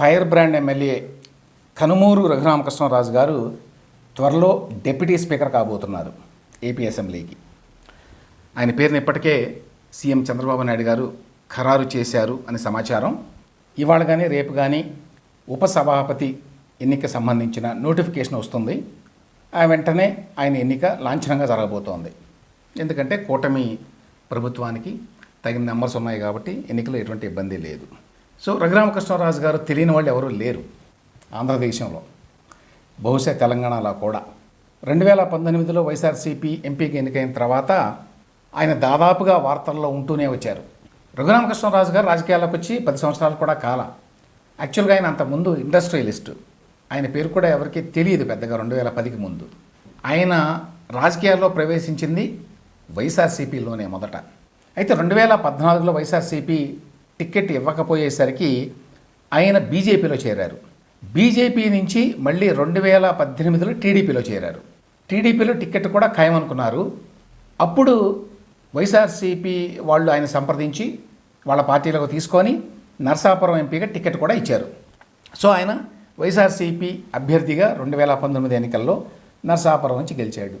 Fire brand MLA Kanumuru Raghuramakrishnaraju గారు త్వరలో deputy speaker కాబోతున్నారు ఏపీ అసెంబ్లీకి. ఆయన పేరుని ఇప్పటికే సీఎం చంద్రబాబు నాయుడు గారు ఖరారు చేశారు అని సమాచారం. ఇవాళ కానీ రేపు కానీ ఉపసభాపతి ఎన్నిక సంబంధించిన నోటిఫికేషన్ వస్తుంది. ఆ వెంటనే ఆయన ఎన్నిక లాంఛనంగా జరగబోతోంది. ఎందుకంటే కూటమి ప్రభుత్వానికి తగిన నెంబర్స్ ఉన్నాయి కాబట్టి ఎన్నికలో ఎటువంటి ఇబ్బంది లేదు. సో రఘురామకృష్ణరాజు గారు తెలియని వాళ్ళు ఎవరూ లేరు ఆంధ్రదేశంలో. బహుశా తెలంగాణలో కూడా. రెండు వేల పంతొమ్మిదిలో వైఎస్ఆర్సీపీ ఎంపీకి ఎన్నికైన తర్వాత ఆయన దాదాపుగా వార్తల్లో ఉంటూనే వచ్చారు. రఘురామకృష్ణరాజు గారు రాజకీయాల్లోకి వచ్చి పది సంవత్సరాలు కూడా కాల. యాక్చువల్గా ఆయన అంతకుముందు ఇండస్ట్రియలిస్ట్. ఆయన పేరు కూడా ఎవరికీ తెలియదు పెద్దగా రెండు వేల పదికి ముందు. ఆయన రాజకీయాల్లో ప్రవేశించింది వైఎస్ఆర్సీపీలోనే మొదట. అయితే రెండు వేల పద్నాలుగులో వైఎస్ఆర్సీపీ టికెట్ ఇవ్వకపోయేసరికి ఆయన బీజేపీలో చేరారు. బీజేపీ నుంచి మళ్ళీ రెండు వేల పద్దెనిమిదిలో టీడీపీలో చేరారు. టీడీపీలో టికెట్ కూడా ఖాయమనుకున్నారు. అప్పుడు వైఎస్ఆర్సీపీ వాళ్ళు ఆయన సంప్రదించి వాళ్ళ పార్టీలకు తీసుకొని నర్సాపురం ఎంపీగా టికెట్ కూడా ఇచ్చారు. సో ఆయన వైఎస్ఆర్సీపీ అభ్యర్థిగా రెండు వేల పంతొమ్మిది ఎన్నికల్లో నర్సాపురం నుంచి గెలిచాడు.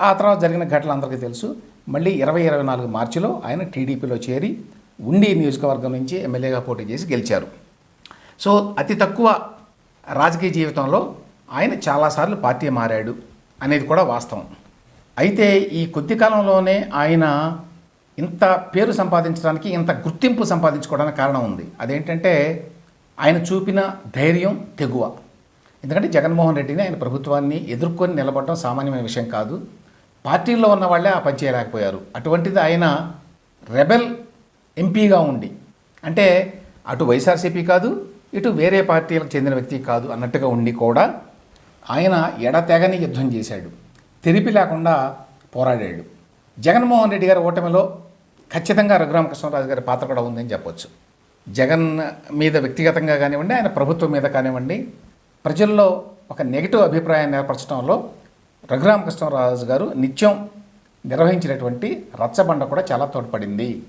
ఆ తర్వాత జరిగిన ఘటనలు అందరికీ తెలుసు. మళ్ళీ ఇరవై ఇరవై నాలుగు మార్చిలో ఆయన టీడీపీలో చేరి ఉండి నియోజకవర్గం నుంచి ఎమ్మెల్యేగా పోటీ చేసి గెలిచారు. సో అతి తక్కువ రాజకీయ జీవితంలో ఆయన చాలాసార్లు పార్టీ మారాడు అనేది కూడా వాస్తవం. అయితే ఈ కొద్ది కాలంలోనే ఆయన ఇంత పేరు సంపాదించడానికి ఇంత గుర్తింపు సంపాదించుకోవడానికి కారణం ఉంది. అదేంటంటే ఆయన చూపిన ధైర్యం తెగువ. ఎందుకంటే జగన్మోహన్ రెడ్డిని ఆయన ప్రభుత్వాన్ని ఎదుర్కొని నిలబడడం సామాన్యమైన విషయం కాదు. పార్టీల్లో ఉన్న వాళ్ళే ఆ పని చేయలేకపోయారు. అటువంటిది ఆయన రెబెల్ ఎంపీగా ఉండి అంటే అటు వైఎస్ఆర్సీపీ కాదు ఇటు వేరే పార్టీలకు చెందిన వ్యక్తి కాదు అన్నట్టుగా ఉండి కూడా ఆయన ఎడతెగని యుద్ధం చేశాడు. తెరిపి లేకుండా పోరాడాడు. జగన్మోహన్ రెడ్డి గారి ఓటమిలో ఖచ్చితంగా రఘురామకృష్ణరాజు గారి పాత్ర కూడా ఉందని చెప్పొచ్చు. జగన్ మీద వ్యక్తిగతంగా కానివ్వండి ఆయన ప్రభుత్వం మీద కానివ్వండి ప్రజల్లో ఒక నెగిటివ్ అభిప్రాయాన్ని ఏర్పరచడంలో రఘురామకృష్ణరాజు గారు నిత్యం నిర్వహించినటువంటి రచ్చబండ కూడా చాలా తోడ్పడింది.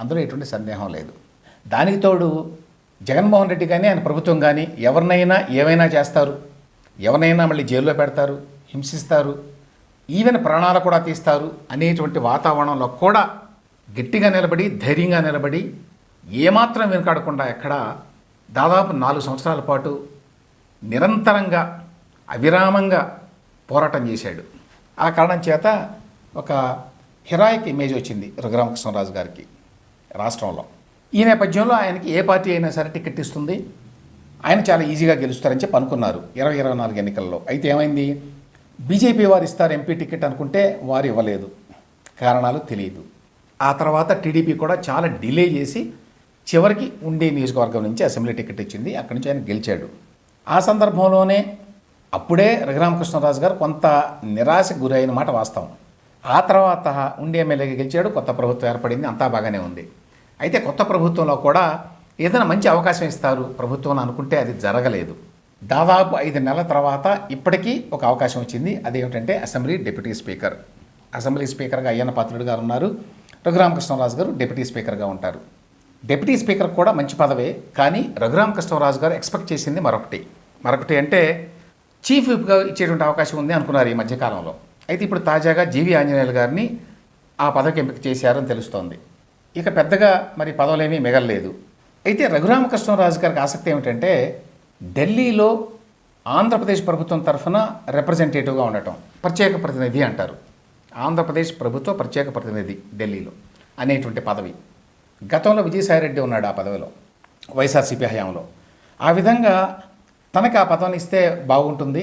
అందులో ఎటువంటి సందేహం లేదు. దానికి తోడు జగన్మోహన్ రెడ్డి కానీ ఆయన ప్రభుత్వం కానీ ఎవరినైనా ఏమైనా చేస్తారు? ఎవరినైనా మళ్ళీ జైల్లో పెడతారు? హింసిస్తారు? ఈవెన్ ప్రాణాలు కూడా తీస్తారు? అనేటువంటి వాతావరణంలో కూడా గట్టిగా నిలబడి ధైర్యంగా నిలబడి ఏమాత్రం వెనుకాడకుండా ఎక్కడ దాదాపు నాలుగు సంవత్సరాల పాటు నిరంతరంగా అవిరామంగా పోరాటం చేశాడు. ఆ కారణం చేత ఒక హిరాయిక్ ఇమేజ్ వచ్చింది రఘురామకృష్ణరాజు గారికి. రాష్ట్రంలో. ఈ నేపథ్యంలో ఆయనకి ఏ పార్టీ అయినా సరే టికెట్ ఇస్తుంది. ఆయన చాలా ఈజీగా గెలుస్తారని చెప్పి అనుకున్నారు. ఇరవై ఇరవై నాలుగు ఎన్నికల్లో. అయితే ఏమైంది? బీజేపీ వారు ఇస్తారు ఎంపీ టికెట్ అనుకుంటే వారు ఇవ్వలేదు. కారణాలు తెలియదు. ఆ తర్వాత టీడీపీ కూడా చాలా డిలే చేసి చివరికి ఉండే నియోజకవర్గం నుంచి అసెంబ్లీ టికెట్ ఇచ్చింది. అక్కడి నుంచి ఆయన గెలిచాడు. ఆ సందర్భంలోనే అప్పుడే రఘురామకృష్ణరాజు గారు కొంత నిరాశకు గురైన మాట వాస్తవం. ఆ తర్వాత ఉండే ఎమ్మెల్యేగా గెలిచాడు. కొత్త ప్రభుత్వం ఏర్పడింది. అంతా బాగానే ఉంది. అయితే కొత్త ప్రభుత్వంలో కూడా ఏదైనా మంచి అవకాశం ఇస్తారు ప్రభుత్వం అనుకుంటే అది జరగలేదు. దాదాపు ఐదు నెలల తర్వాత ఇప్పటికీ ఒక అవకాశం వచ్చింది. అదేమిటంటే అసెంబ్లీ డిప్యూటీ స్పీకర్. అసెంబ్లీ స్పీకర్గా అయ్యన్న పాత్రుడు గారు ఉన్నారు. రఘురామకృష్ణరాజు గారు డిప్యూటీ స్పీకర్గా ఉంటారు. డిప్యూటీ స్పీకర్ కూడా మంచి పదవే కానీ రఘురామకృష్ణరాజు గారు ఎక్స్పెక్ట్ చేసింది మరొకటి. మరొకటి అంటే చీఫ్ విప్గా ఇచ్చేటువంటి అవకాశం ఉంది అనుకున్నారు ఈ మధ్యకాలంలో. అయితే ఇప్పుడు తాజాగా జీవి ఆంజనేయులు గారిని ఆ పదవికి ఎంపిక చేశారని తెలుస్తోంది. ఇక పెద్దగా మరి పదవులేమీ మిగలలేదు. అయితే రఘురామకృష్ణరాజు గారికి ఆసక్తి ఏమిటంటే ఢిల్లీలో ఆంధ్రప్రదేశ్ ప్రభుత్వం తరఫున రిప్రజెంటేటివ్గా ఉండటం ప్రత్యేక ప్రతినిధి అంటారు. ఆంధ్రప్రదేశ్ ప్రభుత్వ ప్రత్యేక ప్రతినిధి ఢిల్లీలో అనేటువంటి పదవి. గతంలో విజయసాయిరెడ్డి ఉన్నాడు ఆ పదవిలో వైఎస్ఆర్సీపీ హయాంలో. ఆ విధంగా తనకి ఆ పదవిని ఇస్తే బాగుంటుంది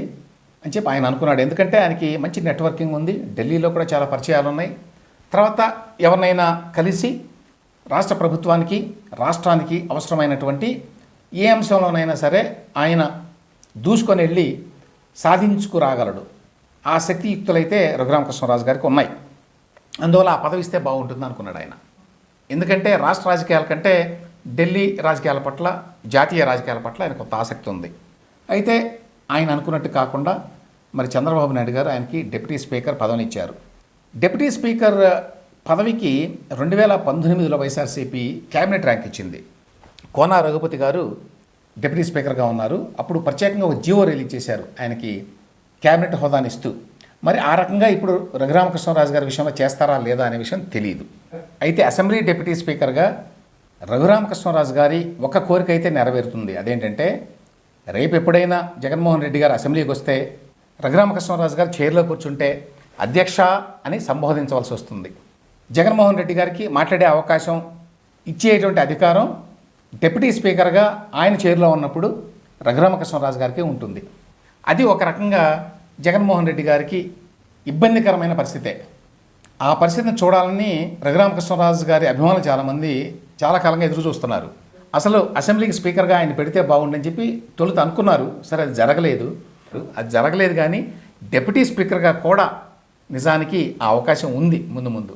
అని చెప్పి ఆయన అనుకున్నాడు. ఎందుకంటే ఆయనకి మంచి నెట్వర్కింగ్ ఉంది. ఢిల్లీలో కూడా చాలా పరిచయాలు ఉన్నాయి తర్వాత ఎవరినైనా కలిసి రాష్ట్ర ప్రభుత్వానికి రాష్ట్రానికి అవసరమైనటువంటి ఏ అంశంలోనైనా సరే ఆయన దూసుకొని వెళ్ళి సాధించుకురాగలడు. ఆ శక్తియుక్తులైతే రఘురామకృష్ణరాజు గారికి ఉన్నాయి. అందువల్ల ఆ పదవి ఇస్తే బాగుంటుంది అనుకున్నాడు ఆయన. ఎందుకంటే రాష్ట్ర రాజకీయాల కంటే ఢిల్లీ రాజకీయాల పట్ల జాతీయ రాజకీయాల పట్ల ఆయన కొంత ఆసక్తి ఉంది. అయితే ఆయన అనుకున్నట్టు కాకుండా మరి చంద్రబాబు నాయుడు గారు ఆయనకి డిప్యూటీ స్పీకర్ పదవిని ఇచ్చారు డిప్యూటీ స్పీకర్ పదవికి రెండు వేల పంతొమ్మిదిలో వైఎస్ఆర్సీపీ క్యాబినెట్ ర్యాంక్ ఇచ్చింది. కోనా రఘుపతి గారు డిప్యూటీ స్పీకర్గా ఉన్నారు. అప్పుడు ప్రత్యేకంగా ఒక జీవో రిలీజ్ చేశారు. ఆయనకి క్యాబినెట్ హోదాని ఇస్తూ. మరి ఆ రకంగా ఇప్పుడు రఘురామకృష్ణరాజు గారి విషయంలో చేస్తారా లేదా అనే విషయం తెలియదు అయితే అసెంబ్లీ డిప్యూటీ స్పీకర్గా రఘురామకృష్ణరాజు గారి ఒక కోరిక అయితే నెరవేరుతుంది. అదేంటంటే రేపు ఎప్పుడైనా జగన్మోహన్ రెడ్డి గారు అసెంబ్లీకి వస్తే రఘురామకృష్ణరాజు గారు చైర్లో కూర్చుంటే అధ్యక్ష అని సంబోధించవలసి వస్తుంది. జగన్మోహన్ రెడ్డి గారికి మాట్లాడే అవకాశం ఇచ్చేటువంటి అధికారం డిప్యూటీ స్పీకర్గా ఆయన చైర్లో ఉన్నప్పుడు రఘురామకృష్ణరాజు గారికి ఉంటుంది. అది ఒక రకంగా జగన్మోహన్ రెడ్డి గారికి ఇబ్బందికరమైన పరిస్థితే. ఆ పరిస్థితిని చూడాలని రఘురామకృష్ణరాజు గారి అభిమానులు చాలామంది చాలా కాలంగా ఎదురు చూస్తున్నారు. అసలు అసెంబ్లీకి స్పీకర్గా ఆయన పెడితే బాగుండని చెప్పి తొలుత అనుకున్నారు. సరే అది జరగలేదు. అది జరగలేదు కానీ డెప్యూటీ స్పీకర్గా కూడా నిజానికి ఆ అవకాశం ఉంది ముందు ముందు.